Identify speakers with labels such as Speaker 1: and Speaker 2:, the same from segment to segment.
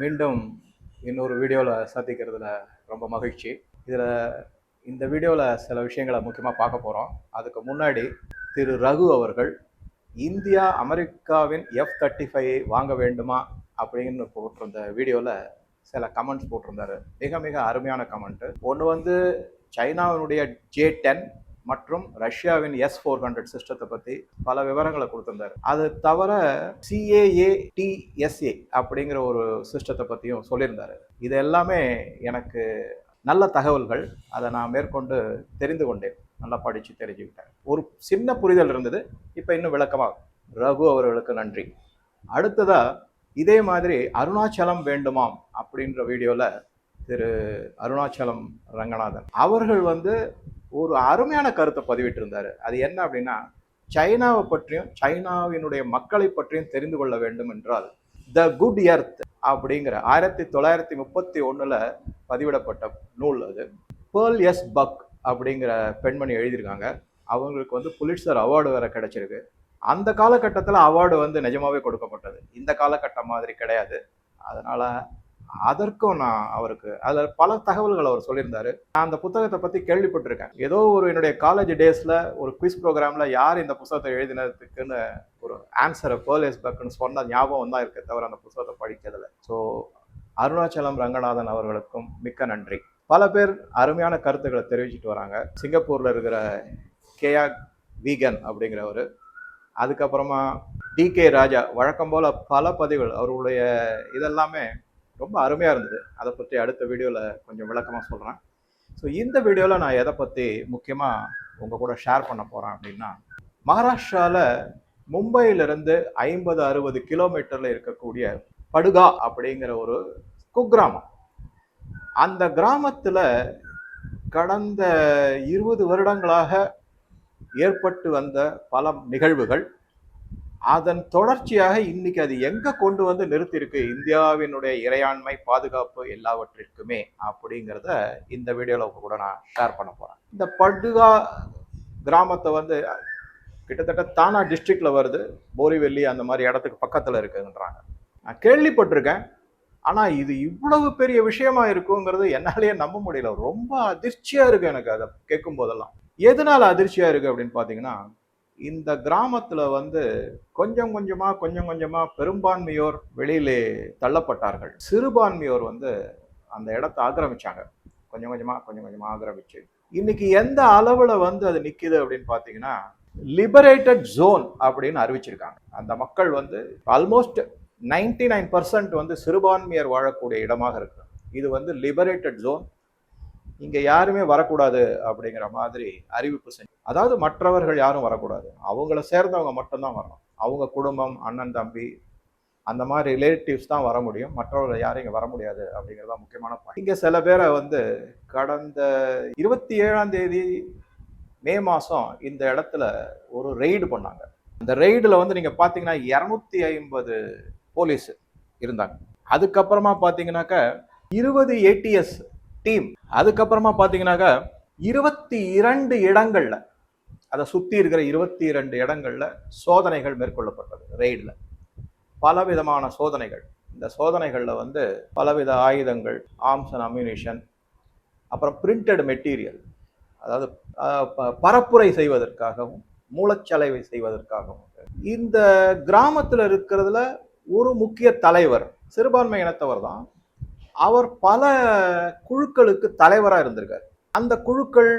Speaker 1: மீண்டும் இன்னொரு வீடியோவில் சந்திக்கிறதுல ரொம்ப மகிழ்ச்சி இதில் இந்த வீடியோவில் சில விஷயங்களை முக்கியமாக பார்க்க போகிறோம் அதுக்கு முன்னாடி திரு ரகு அவர்கள் இந்தியா அமெரிக்காவின் எஃப் தேர்ட்டி ஃபைவ் வாங்க வேண்டுமா அப்படின்னு போட்டிருந்த வீடியோவில் சில கமெண்ட்ஸ் போட்டிருந்தாரு மிக மிக அருமையான கமெண்ட்டு ஒன்று வந்து சைனாவினுடைய ஜே டென் மற்றும் ரஷ்யாவின் எஸ் ஃபோர் ஹண்ட்ரட் சிஸ்டத்தை பற்றி பல விவரங்களை கொடுத்துருந்தார் அது தவிர சிஏஏ டிஎஸ்ஏ அப்படிங்கிற ஒரு சிஸ்டத்தை பற்றியும் சொல்லியிருந்தார் இது எல்லாமே எனக்கு நல்ல தகவல்கள் அதை நான் மேற்கொண்டு தெரிந்து கொண்டேன் நல்லா படித்து தெரிஞ்சுக்கிட்டேன் ஒரு சின்ன புரிதல் இருந்தது இப்போ இன்னும் விளக்கமாக ரகு அவர்களுக்கு நன்றி அடுத்ததாக இதே மாதிரி அருணாச்சலம் வேண்டுமாம் அப்படின்ற வீடியோவில் திரு அருணாச்சலம் ரங்கநாதன் அவர்கள் வந்து ஒரு அருமையான கருத்தை பதிவிட்டிருந்தார் அது என்ன அப்படின்னா சைனாவை பற்றியும் சைனாவினுடைய மக்களை பற்றியும் தெரிந்து கொள்ள வேண்டும் என்றால் த குட் எர்த் அப்படிங்கிற ஆயிரத்தி தொள்ளாயிரத்தி முப்பத்தி ஒன்றில் பதிவிடப்பட்ட நூல் அது பேர்ல் எஸ் பக் அப்படிங்கிற பெண்மணி எழுதியிருக்காங்க அவங்களுக்கு வந்து புலிட்சர் அவார்டு வேறு கிடச்சிருக்கு அந்த காலகட்டத்தில் அவார்டு வந்து நிஜமாகவே கொடுக்கப்பட்டது இந்த காலகட்டம் மாதிரி கிடையாது அதனால் அதற்கும் நான் அவருக்கு அதில் பல தகவல்கள் அவர் சொல்லியிருந்தாரு நான் அந்த புத்தகத்தை பற்றி கேள்விப்பட்டிருக்கேன் ஏதோ ஒரு என்னுடைய காலேஜ் டேஸில் ஒரு குவிஸ் ப்ரோக்ராமில் யார் இந்த புத்தகத்தை எழுதினதுக்குன்னு ஒரு ஆன்சரை பேர்லேஸ் பக்குன்னு சொன்ன ஞாபகம் தான் இருக்க தவிர அந்த புத்தகத்தை படிக்கிறதுல ஸோ அருணாச்சலம் ரங்கநாதன் அவர்களுக்கும் மிக்க நன்றி பல பேர் அருமையான கருத்துக்களை தெரிவிச்சுட்டு வராங்க சிங்கப்பூரில் இருக்கிற கேயா வீகன் அப்படிங்கிறவர் அதுக்கப்புறமா டி கே ராஜா வழக்கம் போல் பல பதிவுகள் அவருடைய இதெல்லாமே ரொம்ப அருமையாக இருந்தது அதை பற்றி அடுத்த வீடியோவில் கொஞ்சம் விளக்கமாக சொல்கிறேன் ஸோ இந்த வீடியோவில் நான் எதை பற்றி முக்கியமாக உங்கள் கூட ஷேர் பண்ண போகிறேன் அப்படின்னா மகாராஷ்டிராவில் மும்பையிலிருந்து ஐம்பது அறுபது கிலோமீட்டரில் இருக்கக்கூடிய படுகா அப்படிங்கிற ஒரு குக்கிராமம் அந்த கிராமத்தில் கடந்த இருபது வருடங்களாக ஏற்பட்டு வந்த பல நிகழ்வுகள் அதன் தொடர்ச்சியாக இன்னைக்கு அது எங்க கொண்டு வந்து நிறுத்தியிருக்கு இந்தியாவினுடைய இறையாண்மை பாதுகாப்பு எல்லாவற்றிற்குமே அப்படிங்கிறத இந்த வீடியோவில் கூட நான் ஷேர் பண்ண போறேன் இந்த படுகா கிராமத்தை வந்து கிட்டத்தட்ட தானா டிஸ்ட்ரிக்ட்ல வருது போரிவெல்லி அந்த மாதிரி இடத்துக்கு பக்கத்தில் இருக்குதுன்றாங்க நான் கேள்விப்பட்டிருக்கேன் ஆனால் இது இவ்வளவு பெரிய விஷயமா இருக்குங்கிறது என்னாலேயே நம்ப முடியல ரொம்ப அதிர்ச்சியாக இருக்குது எனக்கு அதை கேட்கும் போதெல்லாம் எதனால் அதிர்ச்சியாக இருக்குது அப்படின்னு பார்த்தீங்கன்னா இந்த கிராமத்தில் வந்து கொஞ்சம் கொஞ்சமாக கொஞ்சம் கொஞ்சமாக பெரும்பான்மையோர் வெளியிலே தள்ளப்பட்டார்கள் சிறுபான்மையோர் வந்து அந்த இடத்த ஆக்கிரமிச்சாங்க கொஞ்சம் கொஞ்சமாக கொஞ்சம் கொஞ்சமாக ஆக்கிரமிச்சு இன்னைக்கு எந்த அளவில் வந்து அது நிற்கிது அப்படின்னு பார்த்தீங்கன்னா லிபரேட்டட் ஜோன் அப்படின்னு அறிவிச்சிருக்காங்க அந்த மக்கள் வந்து ஆல்மோஸ்ட் நைன்டி நைன் பர்சன்ட் வந்து சிறுபான்மையர் வாழக்கூடிய இடமாக இருக்கு இது வந்து லிபரேட்டட் ஜோன் இங்கே யாருமே வரக்கூடாது அப்படிங்கிற மாதிரி அறிவிப்பு செஞ்சு அதாவது மற்றவர்கள் யாரும் வரக்கூடாது அவங்கள சேர்ந்தவங்க மட்டும்தான் வரணும் அவங்க குடும்பம் அண்ணன் தம்பி அந்த மாதிரி ரிலேட்டிவ்ஸ் தான் வர முடியும் மற்றவர்கள் யாரும் இங்கே வர முடியாது அப்படிங்கிறது தான் முக்கியமான பாயிண்ட் இங்கே சில பேரை வந்து கடந்த இருபத்தி ஏழாம் தேதி மே மாதம் இந்த இடத்துல ஒரு ரெய்டு பண்ணாங்க அந்த ரெய்டில் வந்து நீங்கள் பார்த்தீங்கன்னா இரநூத்தி ஐம்பது போலீஸ் இருந்தாங்க அதுக்கப்புறமா பார்த்தீங்கன்னாக்கா இருபது ஏடிஎஸ் டீம் அதுக்கப்புறமா பார்த்தீங்கன்னாக்கா இருபத்தி இரண்டு இடங்களில் அதை சுற்றி இருக்கிற இருபத்தி இரண்டு இடங்களில் சோதனைகள் மேற்கொள்ளப்பட்டது ரெய்டில் பலவிதமான சோதனைகள் இந்த சோதனைகளில் வந்து பலவித ஆயுதங்கள் ஆர்ம்ஸ் அண்ட் அம்யூனிஷன் அப்புறம் பிரிண்டட் மெட்டீரியல் அதாவது பரப்புரை செய்வதற்காகவும் மூலச்சலவை செய்வதற்காகவும் இந்த கிராமத்தில் இருக்கிறதுல ஒரு முக்கிய தலைவர் சிறுபான்மை இனத்தவர் தான் அவர் பல குழுக்களுக்கு தலைவராக இருந்திருக்கார் அந்த குழுக்கள்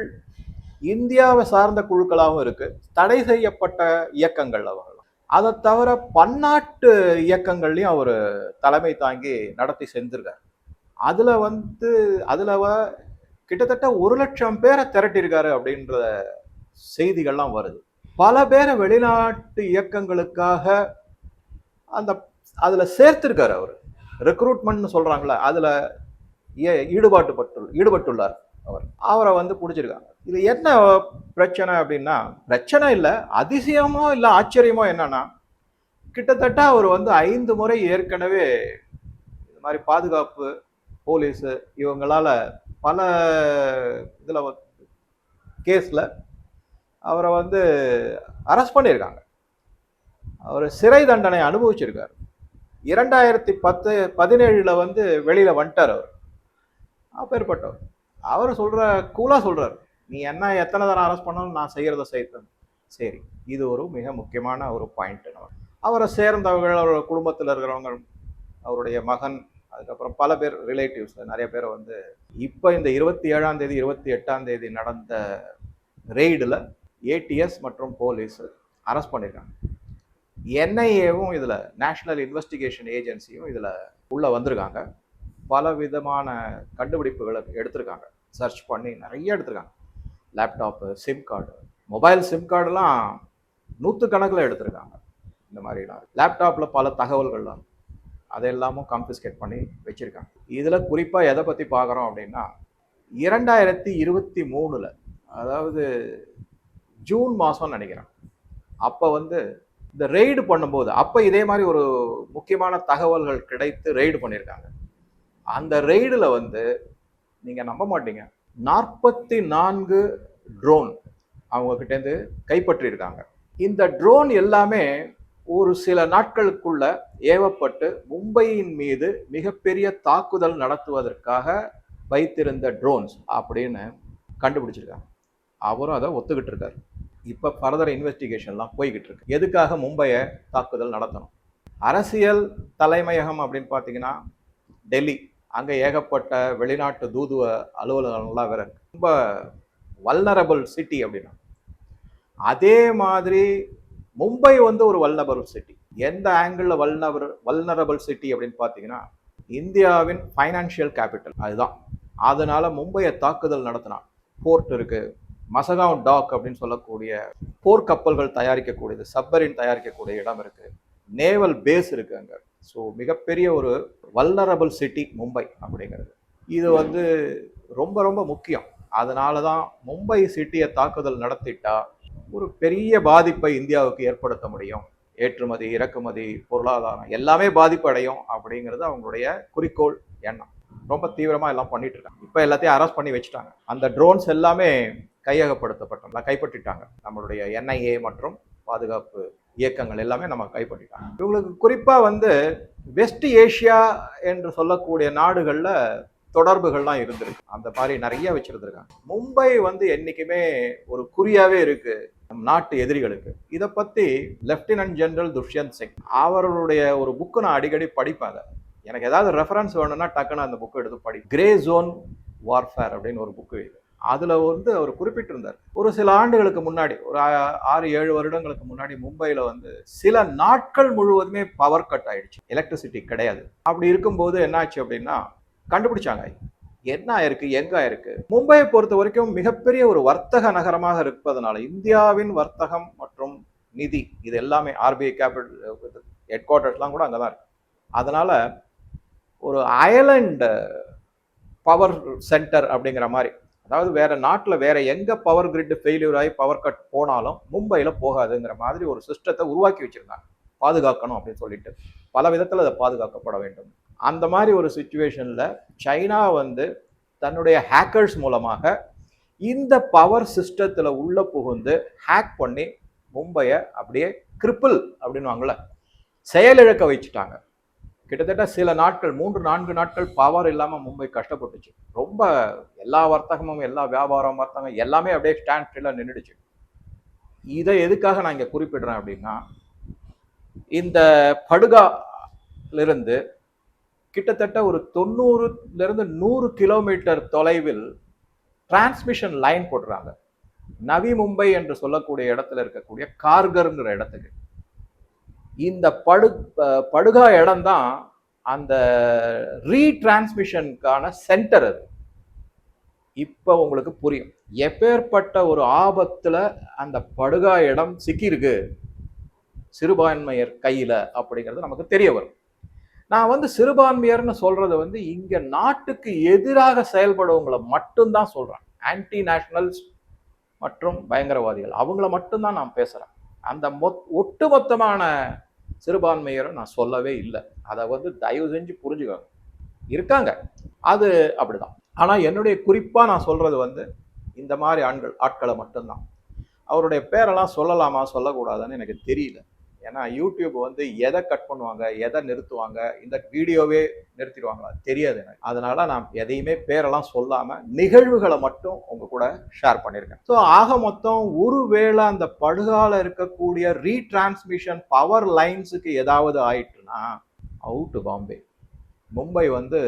Speaker 1: இந்தியாவை சார்ந்த குழுக்களாகவும் இருக்கு தடை செய்யப்பட்ட இயக்கங்கள் அவர்கள் அதை தவிர பன்னாட்டு இயக்கங்கள்லையும் அவர் தலைமை தாங்கி நடத்தி செஞ்சிருக்கார் அதில் வந்து அதில் கிட்டத்தட்ட ஒரு லட்சம் பேரை திரட்டியிருக்காரு அப்படின்ற செய்திகள்லாம் வருது பல பேரை வெளிநாட்டு இயக்கங்களுக்காக அந்த அதில் சேர்த்திருக்காரு அவர் ரெக்ரூட்மெண்ட்னு சொல்கிறாங்களே அதில் ஈடுபாட்டு பட்டு ஈடுபட்டுள்ளார் அவர் அவரை வந்து பிடிச்சிருக்காங்க இது என்ன பிரச்சனை அப்படின்னா பிரச்சனை இல்லை அதிசயமோ இல்லை ஆச்சரியமோ என்னன்னா கிட்டத்தட்ட அவர் வந்து ஐந்து முறை ஏற்கனவே இது மாதிரி பாதுகாப்பு போலீஸு இவங்களால் பல இதில் கேஸில் அவரை வந்து அரெஸ்ட் பண்ணியிருக்காங்க அவர் சிறை தண்டனை அனுபவிச்சிருக்கார் இரண்டாயிரத்தி பத்து பதினேழில் வந்து வெளியில் வந்துட்டார் அவர் அப்பேற்பட்டவர் அவர் சொல்கிற கூலாக சொல்கிறார் நீ என்ன எத்தனை தரம் அரெஸ்ட் பண்ணாலும் நான் செய்கிறத செய்தேன் சரி இது ஒரு மிக முக்கியமான ஒரு பாயிண்ட் நம்ம அவரை சேர்ந்தவர்கள் அவரோட குடும்பத்தில் இருக்கிறவங்க அவருடைய மகன் அதுக்கப்புறம் பல பேர் ரிலேட்டிவ்ஸ் நிறைய பேர் வந்து இப்போ இந்த இருபத்தி ஏழாம் தேதி இருபத்தி எட்டாம் தேதி நடந்த ரெய்டில் ஏடிஎஸ் மற்றும் போலீஸ் அரெஸ்ட் பண்ணியிருக்காங்க என்ஐஏவும் இதில் நேஷ்னல் இன்வெஸ்டிகேஷன் ஏஜென்சியும் இதில் உள்ளே வந்திருக்காங்க பல விதமான கண்டுபிடிப்புகளை எடுத்திருக்காங்க சர்ச் பண்ணி நிறைய எடுத்திருக்காங்க laptop sim card mobile sim கார்டுலாம் நூற்று கணக்கில் எடுத்திருக்காங்க இந்த மாதிரிலாம் லேப்டாப்பில் பல தகவல்கள்லாம் அதெல்லாமும் கான்ஃபிஸ்கேட் பண்ணி வச்சுருக்காங்க இதில் குறிப்பாக எதை பற்றி பார்க்குறோம் அப்படின்னா இரண்டாயிரத்தி இருபத்தி மூணில் அதாவது ஜூன் மாதம்னு நினைக்கிறேன் அப்போ வந்து இந்த ரெய்டு பண்ணும்போது அப்போ இதே மாதிரி ஒரு முக்கியமான தகவல்கள் கிடைத்து ரெய்டு பண்ணியிருக்காங்க அந்த ரெய்டில் வந்து நீங்கள் நம்ப மாட்டீங்க நாற்பத்தி நான்கு ட்ரோன் அவங்கக்கிட்டேருந்து கைப்பற்றியிருக்காங்க இந்த ட்ரோன் எல்லாமே ஒரு சில நாட்களுக்குள்ள ஏவப்பட்டு மும்பையின் மீது மிகப்பெரிய தாக்குதல் நடத்துவதற்காக வைத்திருந்த ட்ரோன்ஸ் அப்படின்னு கண்டுபிடிச்சிருக்காங்க அவரும் அதை ஒத்துக்கிட்டு இருக்காரு இப்போ ஃபர்தர் இன்வெஸ்டிகேஷன்லாம் போய்கிட்டு இருக்கு எதுக்காக மும்பையை தாக்குதல் நடத்தணும் அரசியல் தலைமையகம் அப்படின்னு பார்த்தீங்கன்னா டெல்லி அங்கே ஏகப்பட்ட வெளிநாட்டு தூதுவ அலுவலகங்கள்லாம் வேற ரொம்ப வல்னரபுள் சிட்டி அப்படின்னா அதே மாதிரி மும்பை வந்து ஒரு வல்னரபிள் சிட்டி எந்த ஆங்கிளில் வல்னபர் வல்னரபுள் சிட்டி அப்படின்னு பார்த்தீங்கன்னா இந்தியாவின் ஃபைனான்ஷியல் கேபிட்டல் அதுதான் அதனால் மும்பையை தாக்குதல் நடத்தினா போர்ட் இருக்குது மசகாவ் டாக் அப்படின்னு சொல்லக்கூடிய போர்க்கப்பல்கள் தயாரிக்கக்கூடியது சப்பரின் தயாரிக்கக்கூடிய இடம் இருக்குது நேவல் பேஸ் இருக்குது அங்கே ஸோ மிகப்பெரிய ஒரு வல்லரபிள் சிட்டி மும்பை அப்படிங்கிறது இது வந்து ரொம்ப ரொம்ப முக்கியம் அதனால தான் மும்பை சிட்டியை தாக்குதல் நடத்திட்டா ஒரு பெரிய பாதிப்பை இந்தியாவுக்கு ஏற்படுத்த முடியும் ஏற்றுமதி இறக்குமதி பொருளாதாரம் எல்லாமே பாதிப்படையும் அப்படிங்கிறது அவங்களுடைய குறிக்கோள் எண்ணம் ரொம்ப தீவிரமாக எல்லாம் பண்ணிட்டு இருக்காங்க இப்போ எல்லாத்தையும் அரெஸ்ட் பண்ணி வச்சுட்டாங்க அந்த ட்ரோன்ஸ் எல்லாமே கையகப்படுத்தப்பட்டோம்ல கைப்பற்றிட்டாங்க நம்மளுடைய என்ஐஏ மற்றும் பாதுகாப்பு இயக்கங்கள் எல்லாமே நம்ம கைப்பற்றிட்டாங்க இவங்களுக்கு குறிப்பாக வந்து வெஸ்ட் ஏஷியா என்று சொல்லக்கூடிய நாடுகளில் தொடர்புகள்லாம் இருந்திருக்கு அந்த மாதிரி நிறைய வச்சுருந்துருக்காங்க மும்பை வந்து என்றைக்குமே ஒரு குறியாகவே இருக்குது நம் நாட்டு எதிரிகளுக்கு இதை பற்றி லெப்டினன்ட் ஜெனரல் துஷ்யந்த் சிங் அவருடைய ஒரு புக்கு நான் அடிக்கடி படிப்பேன் எனக்கு ஏதாவது ரெஃபரன்ஸ் வேணும்னா டக்குன்னு அந்த புக்கு எடுத்து படி கிரே ஜோன் வார்ஃபேர் அப்படின்னு ஒரு புக்கு இது அதில் வந்து அவர் குறிப்பிட்டிருந்தார் ஒரு சில ஆண்டுகளுக்கு முன்னாடி ஒரு ஆறு ஏழு வருடங்களுக்கு முன்னாடி மும்பையில் வந்து சில நாட்கள் முழுவதுமே பவர் கட் ஆயிடுச்சு எலக்ட்ரிசிட்டி கிடையாது அப்படி இருக்கும்போது என்னாச்சு அப்படின்னா கண்டுபிடிச்சாங்க என்ன ஆயிருக்கு எங்க ஆயிருக்கு மும்பையை பொறுத்த வரைக்கும் மிகப்பெரிய ஒரு வர்த்தக நகரமாக இருப்பதனால இந்தியாவின் வர்த்தகம் மற்றும் நிதி இது எல்லாமே ஆர்பிஐ கேபிட்டல் ஹெட் குவார்ட்டர்ஸ்லாம் கூட அங்கே தான் இருக்கு அதனால ஒரு அயர்லண்ட் பவர் சென்டர் அப்படிங்கிற மாதிரி அதாவது வேற நாட்டில் வேற எங்க பவர் கிரிட் ஃபெயிலியூர் ஆகி பவர் கட் போனாலும் மும்பையில் போகாதுங்கிற மாதிரி ஒரு சிஸ்டத்தை உருவாக்கி வச்சிருந்தாங்க பாதுகாக்கணும் அப்படின்னு சொல்லிட்டு பல விதத்தில் அதை பாதுகாக்கப்பட வேண்டும் அந்த மாதிரி ஒரு சுச்சுவேஷனில் சைனா வந்து தன்னுடைய ஹேக்கர்ஸ் மூலமாக இந்த பவர் சிஸ்டத்தில் உள்ளே புகுந்து ஹேக் பண்ணி மும்பையை அப்படியே கிரிப்பிள் வாங்கல செயலிழக்க வச்சுட்டாங்க கிட்டத்தட்ட சில நாட்கள் மூன்று நான்கு நாட்கள் பவர் இல்லாமல் மும்பை கஷ்டப்பட்டுச்சு ரொம்ப எல்லா வர்த்தகமும் எல்லா வியாபாரம் வர்த்தகம் எல்லாமே அப்படியே ஸ்டாண்ட் ஸ்டில்லாக நின்றுடுச்சு இதை எதுக்காக நான் இங்கே குறிப்பிடுறேன் அப்படின்னா இந்த படுகாலிருந்து கிட்டத்தட்ட ஒரு தொண்ணூறுலேருந்து நூறு கிலோமீட்டர் தொலைவில் டிரான்ஸ்மிஷன் லைன் போடுறாங்க நவி மும்பை என்று சொல்லக்கூடிய இடத்துல இருக்கக்கூடிய கார்கருங்கிற இடத்துக்கு இந்த படு படுகா இடம் தான் அந்த ரீட்ரான்ஸ்மிஷனுக்கான சென்டர் அது இப்போ உங்களுக்கு புரியும் எப்பேற்பட்ட ஒரு ஆபத்தில் அந்த படுகா இடம் சிக்கியிருக்கு சிறுபான்மையர் கையில் அப்படிங்கிறது நமக்கு தெரிய வரும் நான் வந்து சிறுபான்மையர்னு சொல்கிறது வந்து இங்கே நாட்டுக்கு எதிராக செயல்படுவங்களை மட்டும்தான் சொல்கிறேன் ஆன்டி நேஷனல்ஸ் மற்றும் பயங்கரவாதிகள் அவங்கள மட்டும்தான் நான் பேசுகிறேன் அந்த மொத் ஒட்டுமொத்தமான சிறுபான்மையரும் நான் சொல்லவே இல்லை அதை வந்து தயவு செஞ்சு புரிஞ்சுக்கோங்க இருக்காங்க அது அப்படிதான் ஆனால் என்னுடைய குறிப்பாக நான் சொல்கிறது வந்து இந்த மாதிரி ஆண்கள் ஆட்களை மட்டும்தான் அவருடைய பேரெல்லாம் சொல்லலாமா சொல்லக்கூடாதுன்னு எனக்கு தெரியல ஏன்னா யூடியூப் வந்து எதை கட் பண்ணுவாங்க எதை நிறுத்துவாங்க இந்த வீடியோவே நிறுத்திடுவாங்களா தெரியாது எனக்கு அதனால நான் எதையுமே பேரெல்லாம் சொல்லாமல் நிகழ்வுகளை மட்டும் உங்க கூட ஷேர் பண்ணியிருக்கேன் ஸோ ஆக மொத்தம் ஒருவேளை அந்த படுகால இருக்கக்கூடிய ரீட்ரான்ஸ்மிஷன் பவர் லைன்ஸுக்கு ஏதாவது ஆயிட்டுனா அவுட்டு பாம்பே மும்பை வந்து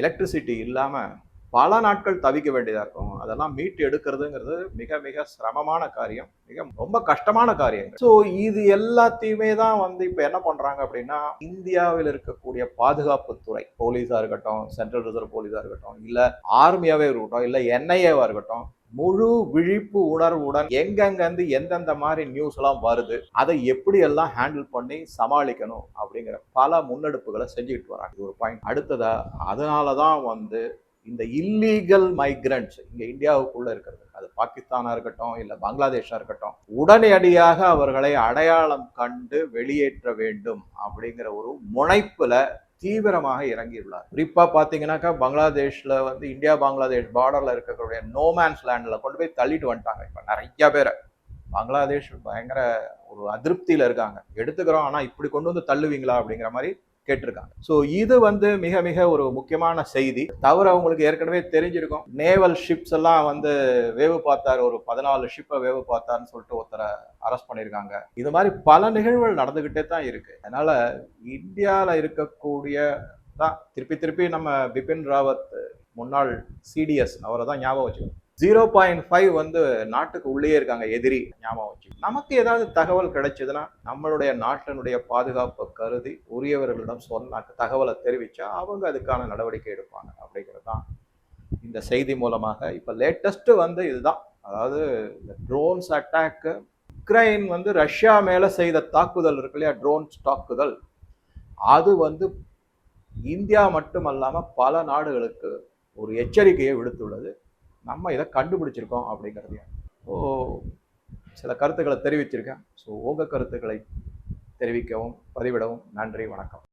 Speaker 1: எலக்ட்ரிசிட்டி இல்லாமல் பல நாட்கள் தவிக்க வேண்டியதாக இருக்கும் அதெல்லாம் மீட்டு எடுக்கிறதுங்கிறது மிக மிக சிரமமான காரியம் மிக ரொம்ப கஷ்டமான காரியம் ஸோ இது எல்லாத்தையுமே தான் வந்து இப்போ என்ன பண்ணுறாங்க அப்படின்னா இந்தியாவில் இருக்கக்கூடிய பாதுகாப்புத்துறை போலீஸாக இருக்கட்டும் சென்ட்ரல் ரிசர்வ் போலீஸாக இருக்கட்டும் இல்லை ஆர்மியாகவே இருக்கட்டும் இல்லை என்ஐஏவாக இருக்கட்டும் முழு விழிப்பு உணர்வுடன் எங்கெங்கேருந்து எந்தெந்த மாதிரி நியூஸ் எல்லாம் வருது அதை எப்படி எல்லாம் ஹேண்டில் பண்ணி சமாளிக்கணும் அப்படிங்கிற பல முன்னெடுப்புகளை செஞ்சுக்கிட்டு வராங்க ஒரு பாயிண்ட் அடுத்ததா அதனால தான் வந்து இந்த இல்லீகல் மைக்ரண்ட்ஸ் இங்கே இந்தியாவுக்குள்ளே இருக்கிறது அது பாகிஸ்தானாக இருக்கட்டும் இல்லை பங்களாதேஷாக இருக்கட்டும் உடனடியாக அவர்களை அடையாளம் கண்டு வெளியேற்ற வேண்டும் அப்படிங்கிற ஒரு முனைப்பில் தீவிரமாக இறங்கியுள்ளார் குறிப்பாக பார்த்தீங்கன்னாக்கா பங்களாதேஷில் வந்து இந்தியா பங்களாதேஷ் பார்டரில் இருக்கக்கூடிய நோமேன்ஸ் லேண்டில் கொண்டு போய் தள்ளிட்டு வந்துட்டாங்க இப்போ நிறைய பேரை பங்களாதேஷ் பயங்கர ஒரு அதிருப்தியில் இருக்காங்க எடுத்துக்கிறோம் ஆனால் இப்படி கொண்டு வந்து தள்ளுவீங்களா அப்படிங்கிற மாதிரி கேட்டிருக்காங்க ஸோ இது வந்து மிக மிக ஒரு முக்கியமான செய்தி தவிர அவங்களுக்கு ஏற்கனவே தெரிஞ்சிருக்கும் நேவல் ஷிப்ஸ் எல்லாம் வந்து வேவு பார்த்தார் ஒரு பதினாலு ஷிப்பை வேவு பார்த்தார்னு சொல்லிட்டு ஒருத்தரை அரெஸ்ட் பண்ணியிருக்காங்க இது மாதிரி பல நிகழ்வுகள் நடந்துக்கிட்டே தான் இருக்கு அதனால இந்தியாவில் இருக்கக்கூடிய தான் திருப்பி திருப்பி நம்ம பிபின் ராவத் முன்னாள் சிடிஎஸ் அவரை தான் ஞாபகம் வச்சுக்கணும் ஜீரோ பாயிண்ட் ஃபைவ் வந்து நாட்டுக்கு உள்ளே இருக்காங்க எதிரி ஞாபகம் வச்சு நமக்கு ஏதாவது தகவல் கிடைச்சதுன்னா நம்மளுடைய நாட்டினுடைய பாதுகாப்பை கருதி உரியவர்களிடம் சொன்ன தகவலை தெரிவித்தா அவங்க அதுக்கான நடவடிக்கை எடுப்பாங்க அப்படிங்கிறது தான் இந்த செய்தி மூலமாக இப்போ லேட்டஸ்ட்டு வந்து இதுதான் அதாவது இந்த ட்ரோன்ஸ் அட்டாக்கு உக்ரைன் வந்து ரஷ்யா மேலே செய்த தாக்குதல் இருக்கு இல்லையா ட்ரோன்ஸ் தாக்குதல் அது வந்து இந்தியா மட்டுமல்லாமல் பல நாடுகளுக்கு ஒரு எச்சரிக்கையை விடுத்துள்ளது நம்ம இதை கண்டுபிடிச்சிருக்கோம் அப்படிங்கிறதையும் ஸோ சில கருத்துக்களை தெரிவிச்சிருக்கேன் ஸோ உங்கள் கருத்துக்களை தெரிவிக்கவும் பதிவிடவும் நன்றி வணக்கம்